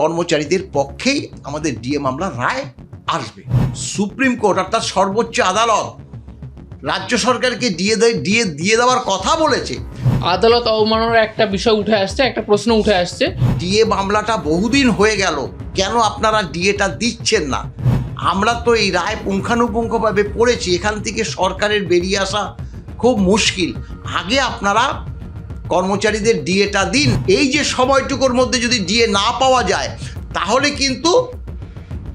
কর্মচারীদের পক্ষেই আমাদের ডিএ মামলার রায় আসবে। সুপ্রিম কোর্ট অর্থাৎ সর্বোচ্চ আদালত রাজ্য সরকারকে দেয় দিয়ে দিয়ে দেওয়ার কথা বলেছে। আদালত অবমাননার একটা বিষয় উঠে আসছে একটা প্রশ্ন উঠে আসছে। ডিএ মামলাটা বহুদিন হয়ে গেল কেন আপনারা ডিএটা দিচ্ছেন না? আমরা তো এই রায় পুঙ্খানুপুঙ্খভাবে পড়েছি এখান থেকে সরকারের বেরিয়ে আসা খুব মুশকিল। আগে আপনারা কর্মচারীদের ডিএটা দিন। এই যে সময়টুকুর মধ্যে যদি ডিএ না পাওয়া যায় তাহলে কিন্তু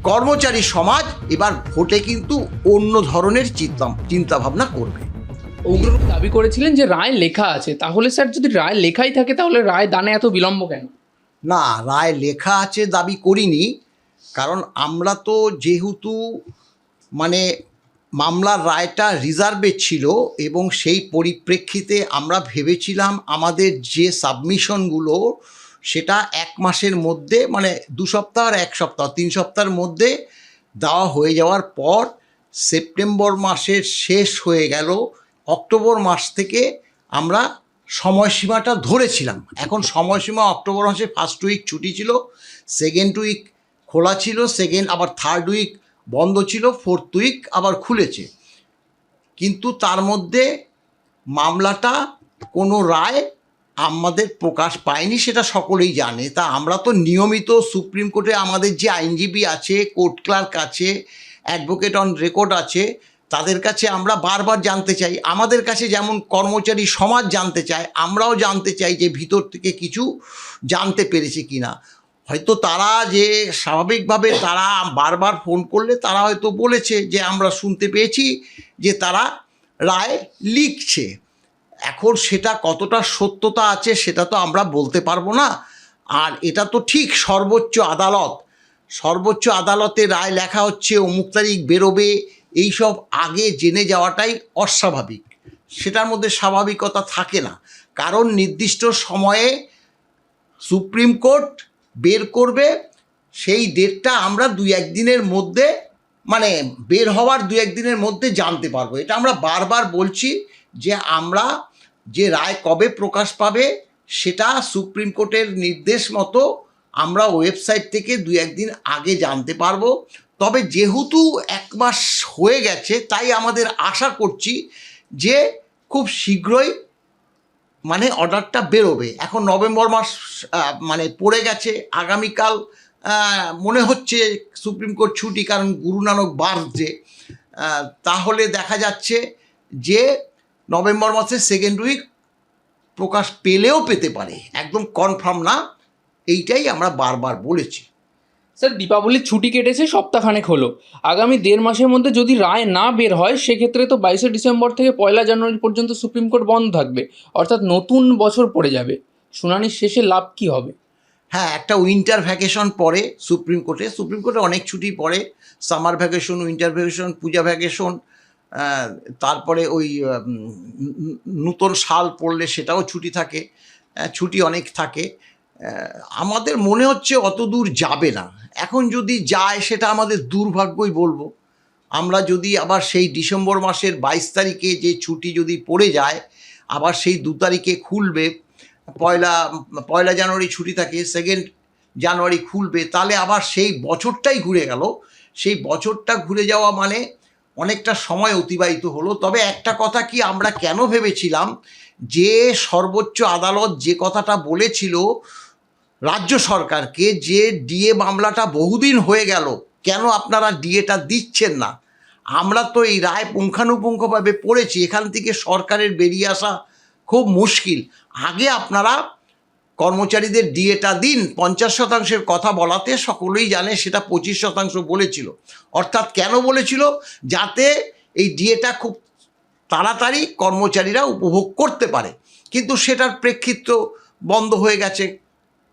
কর্মচারী সমাজ এবার ভোটে কিন্তু অন্য ধরনের চিন্তা চিন্তাভাবনা করবে। অগ্ররূপ দাবি করেছিলেন যে রায় লেখা আছে। তাহলে স্যার যদি রায় লেখাই থাকে তাহলে রায় দানে এত বিলম্ব কেন? না রায় লেখা আছে দাবি করিনি। কারণ আমরা তো যেহেতু মানে মামলার রায়টা রিজার্ভে ছিল এবং সেই পরিপ্রেক্ষিতে আমরা ভেবেছিলাম আমাদের যে সাবমিশনগুলো সেটা এক মাসের মধ্যে মানে দু সপ্তাহ আর এক সপ্তাহ, তিন সপ্তাহের মধ্যে দেওয়া হয়ে যাওয়ার পর সেপ্টেম্বর মাসের শেষ হয়ে গেল। অক্টোবর মাস থেকে আমরা সময়সীমাটা ধরেছিলাম। এখন সময়সীমা অক্টোবর মাসে ফার্স্ট উইক ছুটি ছিল সেকেন্ড উইক খোলা ছিল সেকেন্ড আবার থার্ড উইক বন্ধ ছিল ফোর্থ উইক আবার খুলেছে। কিন্তু তার মধ্যে মামলাটা কোনো রায় আমাদের প্রকাশ পায়নি, সেটা সকলেই জানে। তা আমরা তো নিয়মিত সুপ্রিম কোর্টে আমাদের যে আইনজীবী আছে, কোর্ট ক্লার্ক আছে অ্যাডভোকেট অন রেকর্ড আছে, তাদের কাছে আমরা বারবার জানতে চাই। আমাদের কাছে যেমন কর্মচারী সমাজ জানতে চায়, আমরাও জানতে চাই যে ভিতর থেকে কিছু জানতে পেরেছে কিনা। হয়তো তারা যে স্বাভাবিকভাবে তারা বারবার ফোন করলে তারা হয়তো বলেছে যে আমরা শুনতে পেয়েছি যে তারা রায় লিখছে। এখন সেটা কতটা সত্যতা আছে সেটা তো আমরা বলতে পারব না। আর এটা তো ঠিক সর্বোচ্চ আদালত। সর্বোচ্চ আদালতে রায় লেখা হচ্ছে, অমুক তারিখ বেরোবে, এইসব আগে জেনে যাওয়াটাই অস্বাভাবিক। সেটার মধ্যে স্বাভাবিকতা থাকে না। কারণ নির্দিষ্ট সময়ে সুপ্রিম কোর্ট বের করবে, সেই ডেটটা আমরা দুই একদিনের মধ্যে মানে বের হওয়ার দু একদিনের মধ্যে জানতে পারব। এটা আমরা বারবার বলছি যে আমরা যে রায় কবে প্রকাশ পাবে, সেটা সুপ্রিম কোর্টের নির্দেশ মতো আমরা ওয়েবসাইট থেকে দু একদিন আগে জানতে পারব। তবে যেহেতু এক মাস হয়ে গেছে, তাই আমাদের আশা করছি যে খুব শীঘ্রই মানে অর্ডারটা বেরোবে। এখন নভেম্বর মাস মানে পড়ে গেছে। আগামীকাল মনে হচ্ছে সুপ্রিম কোর্ট ছুটি, কারণ গুরু নানক বার্থডে তাহলে দেখা যাচ্ছে যে নভেম্বর মাসের সেকেন্ড উইক প্রকাশ পেলেও পেতে পারে। একদম কনফার্ম না, এইটাই আমরা বারবার বলেছি। স্যার, দীপাবলির ছুটি কেটেছে, সপ্তাহখানেক হলো। আগামী দেড় মাসের মধ্যে যদি রায় না বের হয়, সেক্ষেত্রে তো বাইশে ডিসেম্বর থেকে পয়লা জানুয়ারি পর্যন্ত সুপ্রিম কোর্ট বন্ধ থাকবে। অর্থাৎ নতুন বছর পড়ে যাবে। শুনানির শেষে লাভ কি হবে? হ্যাঁ একটা উইন্টার ভ্যাকেশন পড়ে সুপ্রিম কোর্টে। সুপ্রিম কোর্টে অনেক ছুটি পড়ে। Summer vacation winter vacation Puja vacation তারপরে ওই নূতন সাল পড়লে সেটাও ছুটি থাকে। ছুটি অনেক থাকে। আমাদের মনে হচ্ছে অত দূর যাবে না। এখন যদি যায় সেটা আমাদের দুর্ভাগ্যই বলব। আমরা যদি আবার সেই ডিসেম্বর মাসের বাইশ তারিখে যে ছুটি যদি পড়ে যায়, আবার সেই দু তারিখে খুলবে, পয়লা পয়লা জানুয়ারি ছুটি থাকে সেকেন্ড জানুয়ারি খুলবে, তাহলে আবার সেই বছরটাই ঘুরে গেল। সেই বছরটা ঘুরে যাওয়া মানে অনেকটা সময় অতিবাহিত হলো। তবে একটা কথা কি আমরা কেন ভেবেছিলাম? যে সর্বোচ্চ আদালত যে কথাটা বলেছিল রাজ্য সরকারকে যে ডিএ মামলাটা বহুদিন হয়ে গেল, কেন আপনারা ডিএটা দিচ্ছেন না? আমরা তো এই রায় পুঙ্খানুপুঙ্খভাবে পড়েছি, এখান থেকে সরকারের বেরিয়ে আসা খুব মুশকিল। আগে আপনারা কর্মচারীদের ডিএটা দিন, পঞ্চাশ শতাংশের কথা বলাতে সকলেই জানে সেটা পঁচিশ শতাংশ বলেছিল। অর্থাৎ কেন বলেছিল? যাতে এই ডিএটা খুব তাড়াতাড়ি কর্মচারীরা উপভোগ করতে পারে। কিন্তু সেটার প্রেক্ষিত বন্ধ হয়ে গেছে।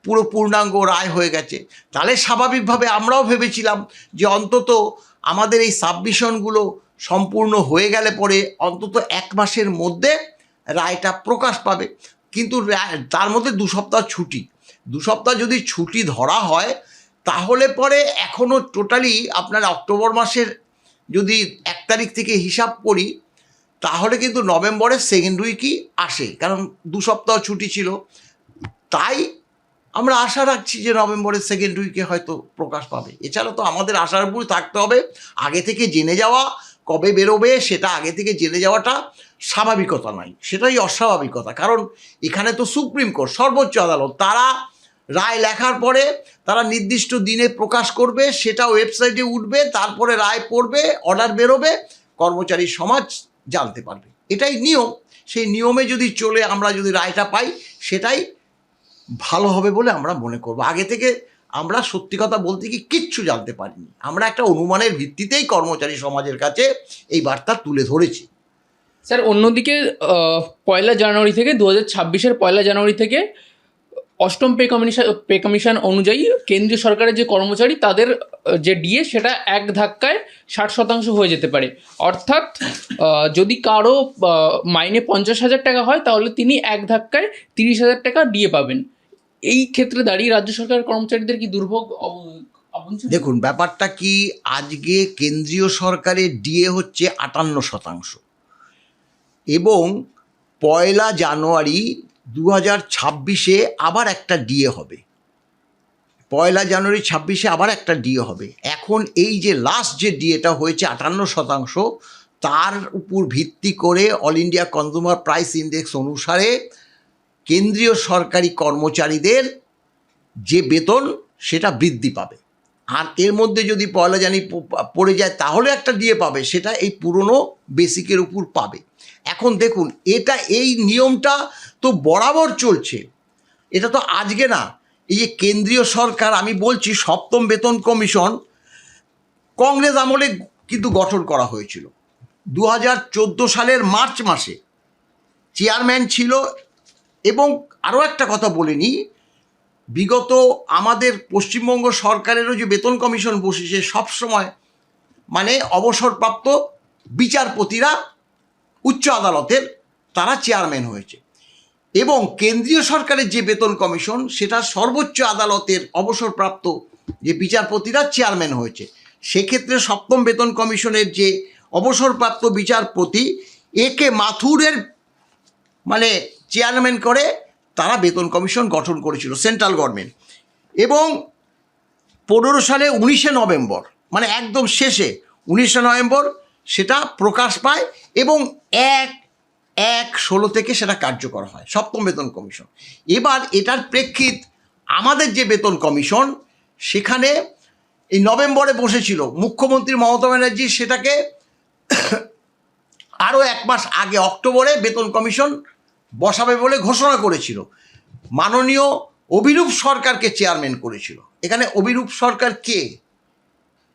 পুরো পূর্ণাঙ্গ রায় হয়ে গেছে। তাহলে স্বাভাবিকভাবে আমরাও ভেবেছিলাম যে অন্তত আমাদের এই সাবমিশনগুলো সম্পূর্ণ হয়ে গেলে পরে অন্তত এক মাসের মধ্যে রায়টা প্রকাশ পাবে। কিন্তু তার মধ্যে দু সপ্তাহ ছুটি। দু সপ্তাহ যদি ছুটি ধরা হয়, তাহলে পরে এখনও টোটালি আপনার অক্টোবর মাসের যদি এক তারিখ থেকে হিসাব করি, তাহলে কিন্তু নভেম্বরের সেকেন্ড উইকই আসে। কারণ দু সপ্তাহ ছুটি ছিল। তাই আমরা আশা রাখছি যে নভেম্বরের সেকেন্ড উইকে হয়তো প্রকাশ পাবে। এছাড়া তো আমাদের আশার উপরে থাকতে হবে, আগে থেকে জেনে যাওয়া, কবে বেরোবে সেটা আগে থেকে জেনে যাওয়াটা স্বাভাবিকতা নয়, সেটাই অস্বাভাবিকতা। কারণ এখানে তো সুপ্রিম কোর্ট, সর্বোচ্চ আদালত, তারা রায় লেখার পরে তারা নির্দিষ্ট দিনে প্রকাশ করবে, সেটা ওয়েবসাইটে উঠবে, তারপরে রায় পড়বে, অর্ডার বেরোবে, কর্মচারী সমাজ জানতে পারবে। এটাই নিয়ম, সেই নিয়মে যদি চলে আমরা যদি রায়টা পাই, সেটাই ভালো হবে বলে আমরা মনে করব। আগে থেকে আমরা সত্যি কথা বলতে কি কিচ্ছু জানতে পারিনি। আমরা একটা অনুমানের ভিত্তিতেই কর্মচারী সমাজের কাছে এই বার্তা তুলে ধরেছি। স্যার, অন্যদিকে পয়লা জানুয়ারি থেকে দু হাজার ছাব্বিশের পয়লা জানুয়ারি থেকে অষ্টম পে কমিশন পে কমিশন অনুযায়ী কেন্দ্রীয় সরকারের যে কর্মচারী, তাদের যে ডিএ, সেটা এক ধাক্কায় ষাট শতাংশ হয়ে যেতে পারে। অর্থাৎ যদি কারও মাইনে পঞ্চাশ হাজার টাকা হয়, তাহলে তিনি এক ধাক্কায় তিরিশ হাজার টাকা ডিএ পাবেন। এই ক্ষেত্রে দাঁড়িয়ে রাজ্য সরকারের কর্মচারীদের কি দুর্ভোগ দেখুন, ব্যাপারটা কি, আজকে কেন্দ্রীয় সরকারের ডিএ হচ্ছে আটান্ন শতাংশ। এবং পয়লা জানুয়ারি দু হাজার ছাব্বিশে আবার একটা ডিএ হবে। পয়লা জানুয়ারি ছাব্বিশে আবার একটা ডিএ হবে। এখন এই যে লাস্ট যে ডিএটা হয়েছে আটান্ন শতাংশ, তার উপর ভিত্তি করে all India consumer price index অনুসারে কেন্দ্রীয় সরকারি কর্মচারীদের যে বেতন, সেটা বৃদ্ধি পাবে। আর এর মধ্যে যদি পয়লা জানি পড়ে যায়, তাহলে একটা দিয়ে পাবে, সেটা এই পুরনো বেসিকের উপর পাবে। এখন দেখুন, এটা এই নিয়মটা তো বরাবর চলছে। এটা তো আজকে না, এই যে কেন্দ্রীয় সরকার, আমি বলছি সপ্তম বেতন কমিশন, কংগ্রেস আমলে কিন্তু গঠন করা হয়েছিল। দু হাজার চোদ্দ সালের মার্চ মাসে চেয়ারম্যান ছিল এবং আরও একটা কথা বলিনি বিগত আমাদের পশ্চিমবঙ্গ সরকারেরও যে বেতন কমিশন বসেছে সবসময় মানে অবসরপ্রাপ্ত বিচারপতিরা উচ্চ আদালতের তারা চেয়ারম্যান হয়েছে। এবং কেন্দ্রীয় সরকারের যে বেতন কমিশন, সেটা সর্বোচ্চ আদালতের অবসরপ্রাপ্ত যে বিচারপতিরা চেয়ারম্যান হয়েছে। সেক্ষেত্রে সপ্তম বেতন কমিশনের যে অবসরপ্রাপ্ত বিচারপতি একে মাথুরের মানে চেয়ারম্যান করে তারা বেতন কমিশন গঠন করেছিল, সেন্ট্রাল গভর্নমেন্ট। এবং পনেরো সালে উনিশে নভেম্বর মানে একদম শেষে উনিশে নভেম্বর সেটা প্রকাশ পায় এবং এক এক ষোলো থেকে সেটা কার্যকর হয়, সপ্তম বেতন কমিশন। এবার এটার প্রেক্ষিত আমাদের যে বেতন কমিশন, সেখানে এই নভেম্বরে বসেছিল মুখ্যমন্ত্রী মমতা ব্যানার্জি, সেটাকে আরও এক মাস আগে অক্টোবরে বেতন কমিশন বসাবে বলে ঘোষণা করেছিল। মাননীয় অভিরূপ সরকারকে চেয়ারম্যান করেছিল। এখানে অভিরূপ সরকার কে?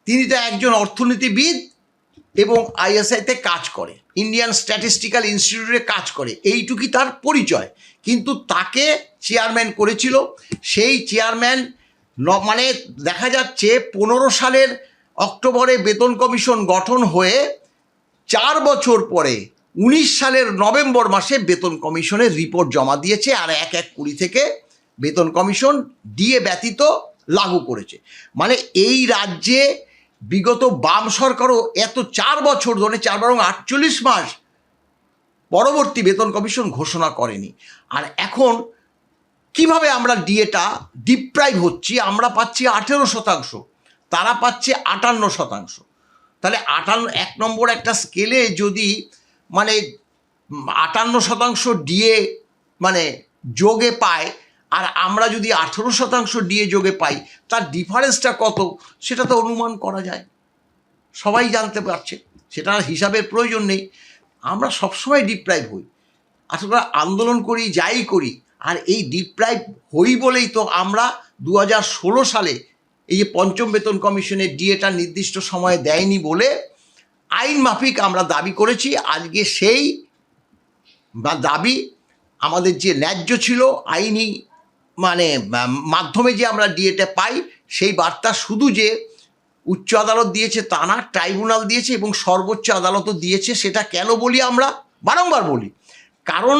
তিনি তো একজন অর্থনীতিবিদ এবং আইএসআইতে কাজ করে। ইন্ডিয়ান স্ট্যাটিস্টিক্যাল ইনস্টিটিউটে কাজ করে। এইটুকুই তার পরিচয়। কিন্তু তাকে চেয়ারম্যান করেছিল। সেই চেয়ারম্যান মানে দেখা যাচ্ছে পনেরো সালের অক্টোবরে বেতন কমিশন গঠন হয়ে চার বছর পরে উনিশ সালের নভেম্বর মাসে বেতন কমিশনের রিপোর্ট জমা দিয়েছে আর এক এক কুড়ি থেকে বেতন কমিশন ডিএ ব্যতীত লাগু করেছে। মানে এই রাজ্যে বিগত বাম সরকারও এত চার বছর ধরে, চার বরং আটচল্লিশ মাস পরবর্তী বেতন কমিশন ঘোষণা করেনি। আর এখন কীভাবে আমরা ডিএটা ডিপ্রাইভ হচ্ছি? আমরা পাচ্ছি আঠেরো শতাংশ, তারা পাচ্ছে আটান্ন শতাংশ। তাহলে আটান্ন, এক নম্বর একটা স্কেলে যদি মানে আটান্ন শতাংশ ডিএ মানে যোগে পায়, আর আমরা যদি আঠেরো শতাংশ ডিএ যোগে পাই, তার ডিফারেন্সটা কত? সেটা তো অনুমান করা যায়। সবাই জানতে পারছে, সেটা হিসাবের প্রয়োজন নেই। আমরা সবসময় ডিপ্রাইভ হই। আসলে আন্দোলন করি, যাই করি, আর এই ডিপ্রাইভ হই বলেই তো আমরা দু হাজার ষোলো সালে এই যে পঞ্চম বেতন কমিশনের ডিএটা নির্দিষ্ট সময়ে দেয়নি বলে আইন মাফিক আমরা দাবি করেছি। আজকে সেই বা দাবি আমাদের যে ন্যায্য ছিল আইনি মানে মাধ্যমে যে আমরা ডিএটা পাই, সেই বার্তা শুধু যে উচ্চ আদালত দিয়েছে তা না, ট্রাইব্যুনাল দিয়েছে এবং সর্বোচ্চ আদালতও দিয়েছে, সেটা কেন বলি আমরা? বারংবার বলি। কারণ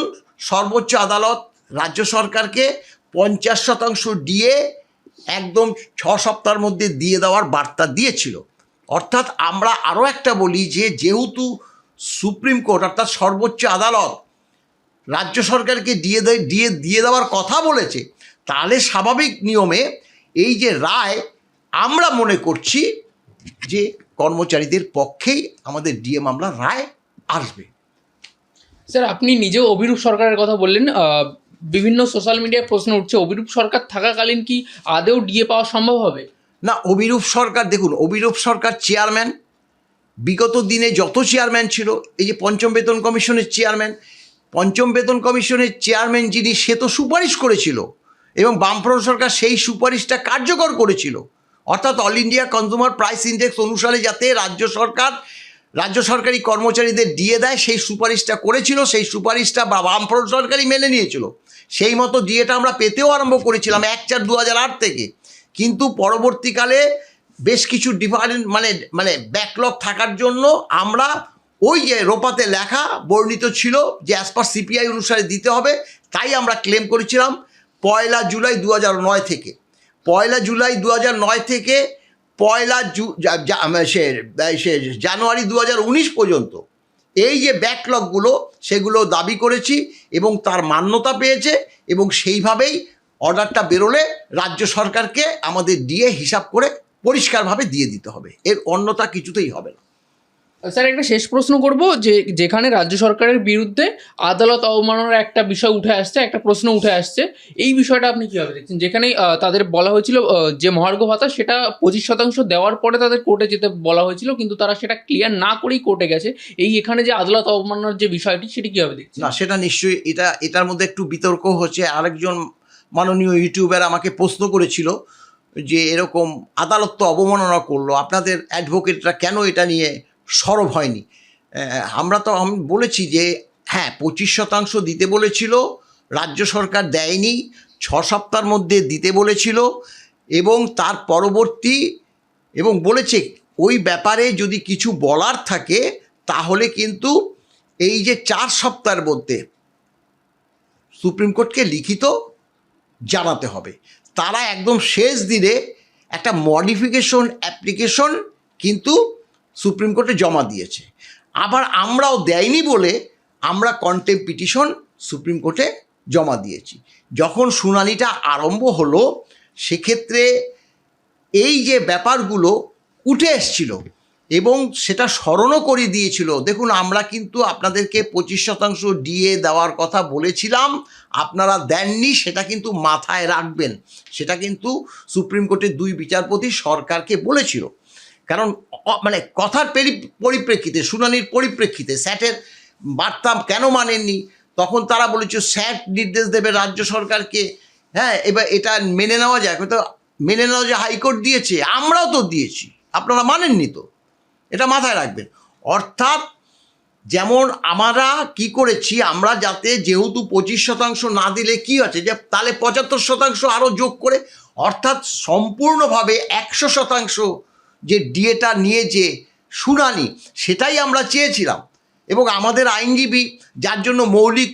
সর্বোচ্চ আদালত রাজ্য সরকারকে পঞ্চাশ শতাংশ ডিএ একদম ছ সপ্তাহের মধ্যে দিয়ে দেওয়ার বার্তা দিয়েছিল। অর্থাৎ আমরা আরও একটা বলি যে, যেহেতু সুপ্রিম কোর্ট, অর্থাৎ সর্বোচ্চ আদালত রাজ্য সরকারকে দিয়ে দেয়, দিয়ে দেওয়ার কথা বলেছে, তাহলে স্বাভাবিক নিয়মে এই যে রায়, আমরা মনে করছি যে কর্মচারীদের পক্ষেই আমাদের ডিএ মামলার রায় আসবে। স্যার, আপনি নিজেও অভিরূপ সরকারের কথা বললেন বিভিন্ন সোশ্যাল মিডিয়ায় প্রশ্ন উঠছে, অভিরূপ সরকার থাকাকালীন কি আদেও ডিএ পাওয়া সম্ভব হবে? না, অভিরূপ সরকার, দেখুন, অভিরূপ সরকার চেয়ারম্যান বিগত দিনে যত চেয়ারম্যান ছিল, এই যে পঞ্চম বেতন কমিশনের চেয়ারম্যান পঞ্চম বেতন কমিশনের চেয়ারম্যান যিনি, সে তো সুপারিশ করেছিল এবং বামফ্রন্ট সরকার সেই সুপারিশটা কার্যকর করেছিল। অর্থাৎ all India consumer price index অনুসারে যাতে রাজ্য সরকার, রাজ্য সরকারি কর্মচারীদের দিয়ে দেয়, সেই সুপারিশটা করেছিল, সেই সুপারিশটা বা বামফ্রন্ট সরকারই মেনে নিয়েছিল। সেই মতো ডিএটা আমরা পেতেও আরম্ভ করেছিলাম এক চার দু থেকে। কিন্তু পরবর্তীকালে বেশ কিছু ডিফারেন্ট মানে মানে ব্যাকলগ থাকার জন্য আমরা ওই যে রোপাতে লেখা বর্ণিত ছিল যে অ্যাজ পার সিপিআই অনুসারে দিতে হবে, তাই আমরা ক্লেম করেছিলাম পয়লা জুলাই দু নয় থেকে। পয়লা জুলাই দু নয় থেকে পয়লা জু, জা- সে সে জানুয়ারি দু পর্যন্ত এই যে ব্যাকলগগুলো সেগুলো দাবি করেছি এবং তার মান্যতা পেয়েছে এবং সেইভাবেই অর্ডারটা বেরোলে রাজ্য সরকারকে আমাদের দিয়ে হিসাব করে পরিষ্কারভাবে দিয়ে দিতে হবে। এর অন্যতা কিছুতেই হবে না। স্যার একটা শেষ প্রশ্ন করব যে যেখানে রাজ্য সরকারের বিরুদ্ধে আদালত অবমাননার একটা বিষয় উঠে আসছে একটা প্রশ্ন উঠে আসছে এই বিষয়টা আপনি কীভাবে দেখছেন? যেখানে তাদের বলা হয়েছিল যে মহার্ঘ ভাতা সেটা পঁচিশ শতাংশ দেওয়ার পরে তাদের কোর্টে যেতে বলা হয়েছিল কিন্তু তারা সেটা ক্লিয়ার না করেই কোর্টে গেছে। এই এখানে যে আদালত অবমাননার যে বিষয়টি সেটি কীভাবে দেখছেন? না সেটা নিশ্চয়ই এটা এটার মধ্যে একটু বিতর্ক হচ্ছে। আরেকজন মাননীয় ইউটিউবার আমাকে প্রশ্ন করেছিল যে এরকম আদালত তো অবমাননা করল, আপনাদের অ্যাডভোকেটরা কেন এটা নিয়ে সরব হয়নি? আমরা তো আমি বলেছি যে হ্যাঁ পঁচিশ শতাংশ দিতে বলেছিল, রাজ্য সরকার দেয়নি, ছ সপ্তাহের মধ্যে দিতে বলেছিল, এবং তার পরবর্তী এবং বলেছে, ওই ব্যাপারে যদি কিছু বলার থাকে, তাহলে কিন্তু এই যে চার সপ্তাহের মধ্যে সুপ্রিম কোর্টকে লিখিত জানাতে হবে। তারা একদম শেষ দিনে একটা মডিফিকেশন অ্যাপ্লিকেশন কিন্তু সুপ্রিম কোর্টে জমা দিয়েছে। আবার আমরাও দেয়নি বলে আমরা কন্টেম্প পিটিশন সুপ্রিম কোর্টে জমা দিয়েছি। যখন শুনানিটা আরম্ভ হলো, সেক্ষেত্রে এই যে ব্যাপারগুলো উঠে এসছিল এবং সেটা স্মরণও করে দিয়েছিল। দেখুন, আমরা কিন্তু আপনাদেরকে পঁচিশ শতাংশ ডিএ দেওয়ার কথা বলেছিলাম, আপনারা দেননি, সেটা কিন্তু মাথায় রাখবেন। সেটা কিন্তু সুপ্রিম কোর্টের দুই বিচারপতি সরকারকে বলেছিল। কারণ মানে কথার পরিপ্রেক্ষিতে, শুনানির পরিপ্রেক্ষিতে, স্যাটের বার্তা কেন মানেননি? তখন তারা বলেছে স্যাট নির্দেশ দেবে রাজ্য সরকারকে। হ্যাঁ এবার এটা মেনে নেওয়া যায়। হয়তো মেনে নেওয়া যে হাইকোর্ট দিয়েছে, আমরাও তো দিয়েছি। আপনারা মানেননি তো? এটা মাথায় রাখবেন অর্থাৎ যেমন আমরা কি করেছি, আমরা যাতে যেহেতু পঁচিশ শতাংশ না দিলে কি আছে, যে তাহলে পঁচাত্তর শতাংশ আরও যোগ করে, অর্থাৎ সম্পূর্ণভাবে একশো শতাংশ যে ডিএটা নিয়ে যে শুনানি, সেটাই আমরা চেয়েছিলাম। এবং আমাদের আইনজীবী, যার জন্য মৌলিক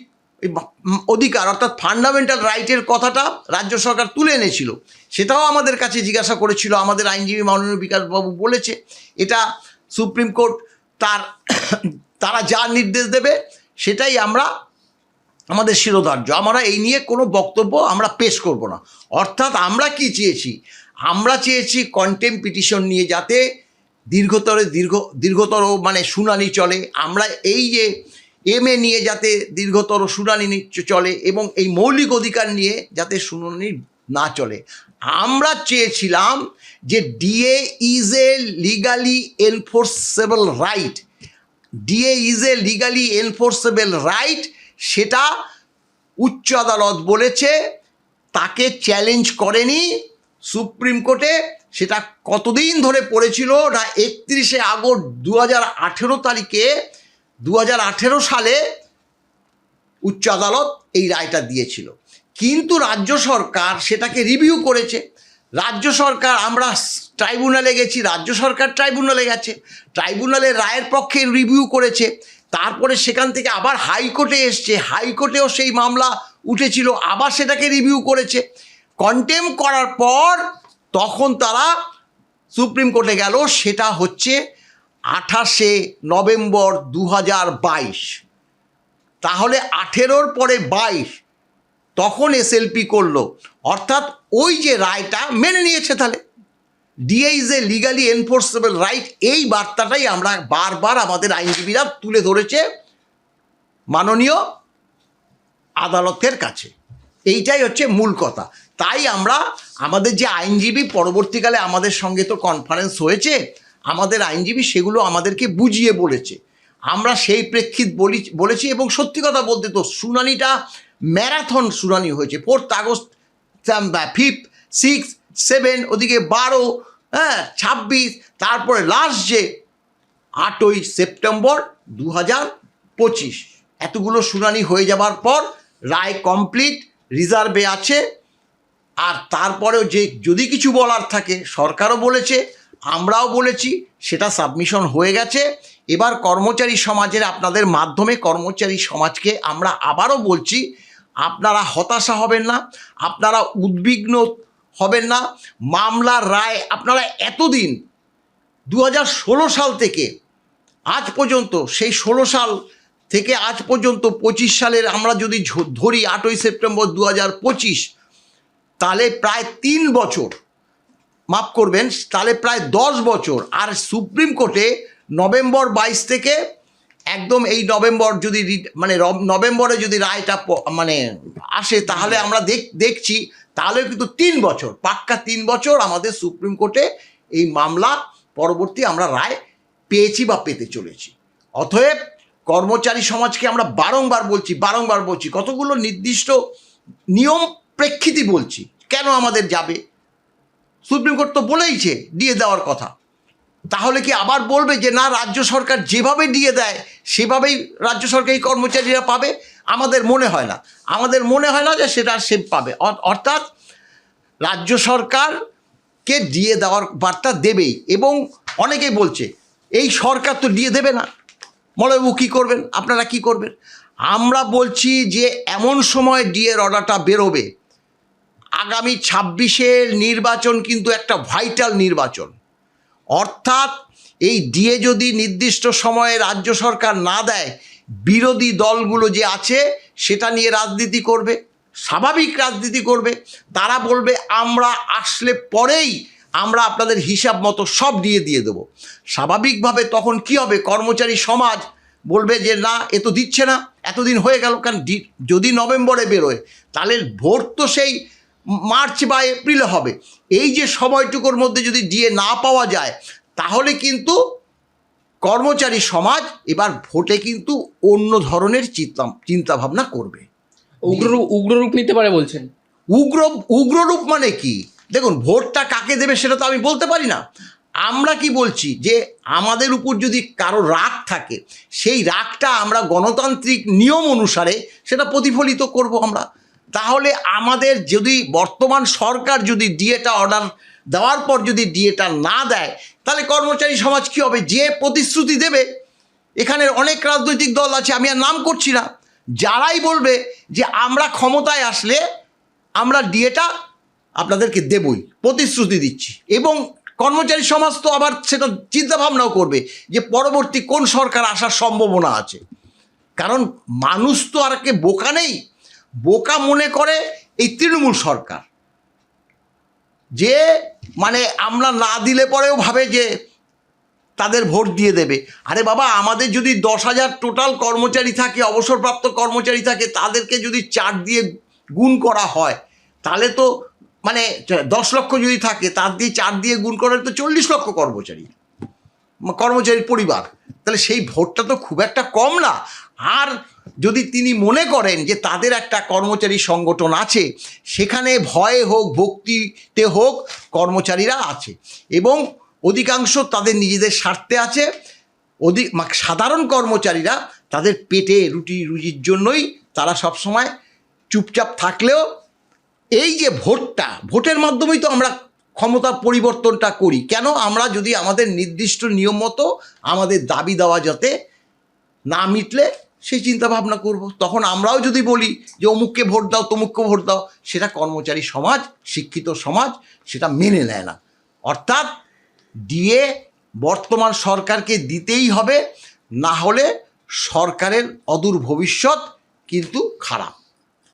অধিকার, অর্থাৎ ফান্ডামেন্টাল রাইটের কথাটা রাজ্য সরকার তুলে এনেছিল, সেটাও আমাদের কাছে জিজ্ঞাসা করেছিল। আমাদের আইনজীবী মাননীয় বিকাশবাবু বলেছে, এটা সুপ্রিম কোর্ট তার, তারা যা নির্দেশ দেবে, সেটাই আমরা, আমাদের শিরোধার্য। আমরা এই নিয়ে কোনো বক্তব্য আমরা পেশ করব না। অর্থাৎ আমরা কি চেয়েছি? আমরা চেয়েছি কন্টেম পিটিশন নিয়ে যাতে দীর্ঘতর, দীর্ঘ, দীর্ঘতর মানে শুনানি চলে। আমরা এই যে এম এ নিয়ে যাতে দীর্ঘতর শুনানি চলে এবং এই মৌলিক অধিকার নিয়ে যাতে শুনানি না চলে। আমরা চেয়েছিলাম যে DA is a legally enforceable right DA is a legally enforceable right সেটা উচ্চ আদালত বলেছে, তাকে চ্যালেঞ্জ করেনি সুপ্রিম কোর্টে, সেটা কতদিন ধরে পড়েছিল না একত্রিশে আগস্ট দু হাজার আঠেরো তারিখে দু হাজার আঠেরো সালে উচ্চ আদালত এই রায়টা দিয়েছিল। কিন্তু রাজ্য সরকার সেটাকে রিভিউ করেছে। রাজ্য সরকার, আমরা ট্রাইব্যুনালে গেছি, রাজ্য সরকার ট্রাইব্যুনালে গেছে। ট্রাইব্যুনালের রায়ের পক্ষে রিভিউ করেছে। তারপরে সেখান থেকে আবার হাইকোর্টে এসছে। হাইকোর্টেও সেই মামলা উঠেছিল, আবার সেটাকে রিভিউ করেছে। কন্টেম করার পর তখন তারা সুপ্রিম কোর্টে গেল, সেটা হচ্ছে আঠাশে নভেম্বর দু হাজার বাইশ। তাহলে আঠেরোর পরে বাইশ তখন এসএলপি করল। অর্থাৎ ওই যে রায়টা মেনে নিয়েছে তাহলে। DA is a legally enforceable right এই বার্তাটাই আমরা বারবার আমাদের আইনজীবীরা তুলে ধরেছে মাননীয় আদালতের কাছে। এইটাই হচ্ছে মূল কথা। তাই আমরা আমাদের যে আইনজীবী পরবর্তীকালে আমাদের সঙ্গে তো কনফারেন্স হয়েছে, আমাদের আইনজীবী সেগুলো আমাদেরকে বুঝিয়ে বলেছে। আমরা সেই প্রেক্ষিত বলি, বলেছি এবং সত্যি কথা বলতে তো শুনানিটা ম্যারাথন শুনানি হয়েছে। Fourth August fifth, six, seven, ওদিকে বারো হ্যাঁ ছাব্বিশ, তারপরে লাস্ট যে আটই সেপ্টেম্বর দু হাজার পঁচিশ। এতগুলো শুনানি হয়ে যাবার পর রায় কমপ্লিট রিজার্ভে আছে। আর তারপরেও যে যদি কিছু বলার থাকে, সরকারও বলেছে, আমরাও বলেছি, সেটা সাবমিশন হয়ে গেছে। এবার কর্মচারী সমাজের আপনাদের মাধ্যমে কর্মচারী সমাজকে আমরা আবারও বলছি আপনারা হতাশা হবেন না, আপনারা উদ্বিগ্ন হবেন না। মামলার রায় আপনারা এতদিন দু হাজার ষোলো সাল থেকে, আজ পর্যন্ত, সেই ষোলো সাল থেকে আজ পর্যন্ত পঁচিশ সালের আমরা যদি ধরি আটই সেপ্টেম্বর দু পঁচিশ, তাহলে প্রায় তিন বছর, মাফ করবেন, তাহলে প্রায় দশ বছর। আর সুপ্রিম কোর্টে নভেম্বর বাইশ থেকে একদম এই নভেম্বর যদি মানে নভেম্বরে যদি রায়টা মানে আসে, তাহলে আমরা দেখ, দেখছি। তাহলে কিন্তু তিন বছর, পাক্কা তিন বছর আমাদের সুপ্রিম কোর্টে এই মামলা পরবর্তী আমরা রায় পেয়েছি বা পেতে চলেছি। অতএব কর্মচারী সমাজকে আমরা বারংবার বলছি বারংবার বলছি, কতগুলো নির্দিষ্ট নিয়ম প্রেক্ষিতই বলছি, কেন আমাদের যাবে? সুপ্রিম কোর্ট তো বলেইছে, দিয়ে দেওয়ার কথা। তাহলে কি আবার বলবে যে, না, রাজ্য সরকার যেভাবে দিয়ে দেয়, সেভাবেই রাজ্য সরকারি কর্মচারীরা পাবে আমাদের মনে হয় না। আমাদের মনে হয় না যে সেটা সে পাবে। অর- অর্থাৎ রাজ্য সরকারকে দিয়ে দেওয়ার বার্তা দেবেই। এবং অনেকেই বলছে, এই সরকার তো দিয়ে দেবে না। মলয়বাবু কী করবেন? আপনারা কি করবেন? আমরা বলছি যে, এমন সময় ডিএর অর্ডারটা বেরোবে। আগামী ছাব্বিশের নির্বাচন কিন্তু একটা ভাইটাল নির্বাচন। অর্থাৎ এই ডিএ যদি নির্দিষ্ট সময়ে রাজ্য সরকার না দেয়, বিরোধী দলগুলো যে আছে, সেটা নিয়ে রাজনীতি করবে, স্বাভাবিক রাজনীতি করবে, তারা বলবে, আমরা আসলে পরেই আমরা আপনাদের হিসাব মতো সব দিয়ে দিয়ে দেবো। স্বাভাবিকভাবে তখন কি হবে? কর্মচারী সমাজ বলবে যে, না, এ তো দিচ্ছে না, এতদিন হয়ে গেল। কারণ যদি নভেম্বরে বেরোয়, তাহলে ভোট তো সেই মার্চ বা এপ্রিলে হবে। এই যে সময়টুকুর মধ্যে যদি ডিএ না পাওয়া যায় তাহলে কিন্তু কর্মচারী সমাজ এবার ভোটে কিন্তু অন্য ধরনের চিন্তা চিন্তাভাবনা করবে। উগ্র উগ্ররূপ নিতে পারে বলছেন। উগ্র উগ্ররূপ মানে কি? দেখুন ভোটটা কাকে দেবে সেটা তো আমি বলতে পারি না। আমরা কি বলছি যে আমাদের উপর যদি কারও রাগ থাকে সেই রাগটা আমরা গণতান্ত্রিক নিয়ম অনুসারে সেটা প্রতিফলিত করব আমরা। তাহলে আমাদের যদি বর্তমান সরকার যদি ডিএটা অর্ডার দেওয়ার পর যদি ডিএটা না দেয়, তাহলে কর্মচারী সমাজ কী হবে? যে প্রতিশ্রুতি দেবে, এখানের অনেক রাজনৈতিক দল আছে, আমি আর নাম করছি না, যারাই বলবে যে আমরা ক্ষমতায় আসলে আমরা ডিএটা আপনাদেরকে দেবই, প্রতিশ্রুতি দিচ্ছি। এবং কর্মচারী সমাজ তো আবার সেটা চিন্তাভাবনাও করবে যে পরবর্তী কোন সরকার আসার সম্ভাবনা আছে। কারণ মানুষ তো আর কে বোকা নেই। বোকা মনে করে এই তৃণমূল সরকার। যে মানে আমরা না দিলে পরেও ভাবে যে তাদের ভোট দিয়ে দেবে। আরে বাবা, আমাদের যদি দশ হাজার টোটাল কর্মচারী থাকে, অবসরপ্রাপ্ত কর্মচারী থাকে, তাদেরকে যদি চার দিয়ে গুণ করা হয়, তাহলে তো মানে দশ লক্ষ যদি থাকে, তার দিয়ে চার দিয়ে গুণ করা তো চল্লিশ লক্ষ কর্মচারী, কর্মচারীর পরিবার। তাহলে সেই ভোটটা তো খুব একটা কম না। আর যদি তিনি মনে করেন যে তাদের একটা কর্মচারী সংগঠন আছে, সেখানে ভয়ে হোক, ভক্তিতে হোক, কর্মচারীরা আছে এবং অধিকাংশ তাদের নিজেদের স্বার্থে আছে। অধিক সাধারণ কর্মচারীরা তাদের পেটে রুটি রুজির জন্যই তারা সবসময় চুপচাপ থাকলেও এই যে ভোটটা, ভোটের মাধ্যমেই তো আমরা ক্ষমতার পরিবর্তনটা করি। কেন আমরা যদি আমাদের নির্দিষ্ট নিয়ম মতো আমাদের দাবি দেওয়া যাতে না মিটলে সেই চিন্তা ভাবনা করব। তখন আমরাও যদি বলি যে, অমুককে ভোট দাও, তমুককে ভোট দাও। সেটা কর্মচারী সমাজ, শিক্ষিত সমাজ, সেটা মেনে নেয় না। অর্থাৎ দিয়ে বর্তমান সরকারকে দিতেই হবে, না হলে সরকারের অদূর ভবিষ্যৎ কিন্তু খারাপ।